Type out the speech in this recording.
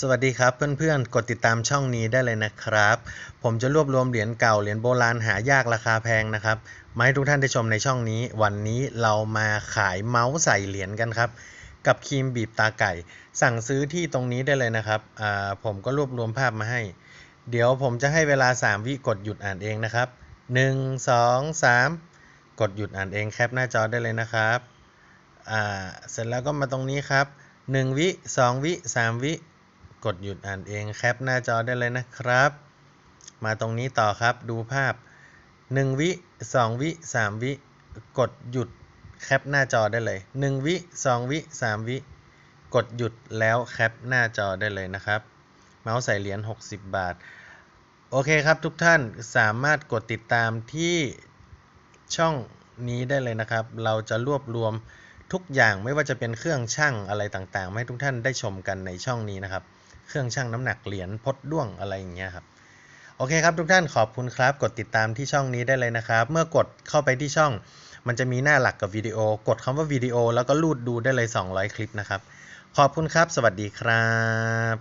สวัสดีครับเพื่อนๆ กดติดตามช่องนี้ได้เลยนะครับ ผมจะรวบรวมเหรียญเก่าเหรียญโบราณหายากราคาแพงนะครับมาให้ทุกท่านได้ชมในช่องนี้ วันนี้เรามาขายเมาส์ใส่เหรียญกันครับ กับครีมบีบตาไก่ สั่งซื้อที่ตรงนี้ได้เลยนะครับผมก็รวบรวมภาพมาให้ เดี๋ยวผมจะให้เวลา 3 วิกดหยุดอ่านเองนะครับ 1 2 3 กดหยุดอ่านเองแคปหน้าจอได้เลยนะครับเสร็จแล้วก็มาตรงนี้ครับ 1 วิ 2 วิ 3 วิ กดหยุดอ่านเองแคปหน้าจอได้เลยนะครับ มาตรงนี้ต่อครับดูภาพ 1 วิ 2 วิ 3 วิ กดหยุดแคปหน้าจอได้เลย 1 วิ 2 วิ 3 วิ กดหยุดแล้วแคปหน้าจอได้เลยนะครับ เมาส์ใส่เหรียญ60 บาท โอเคครับทุกท่านสามารถกดติดตามที่ช่องนี้ได้เลยนะครับ เราจะรวบรวมทุกอย่างไม่ว่าจะเป็นเครื่องชั่งอะไรต่างๆ ให้ทุกท่านได้ชมกันในช่องนี้นะครับ เครื่องชั่งน้ำหนักเหรียญพดด้วงอะไรอย่างเงี้ยครับโอเคครับทุกท่านขอบคุณครับ กดติดตามที่ช่องนี้ได้เลยนะครับ เมื่อกดเข้าไปที่ช่อง มันจะมีหน้าหลักกับวิดีโอ กดคำว่าวิดีโอ แล้วก็ลูดดูได้เลย 200 คลิปนะครับ ขอบคุณครับ สวัสดีครับ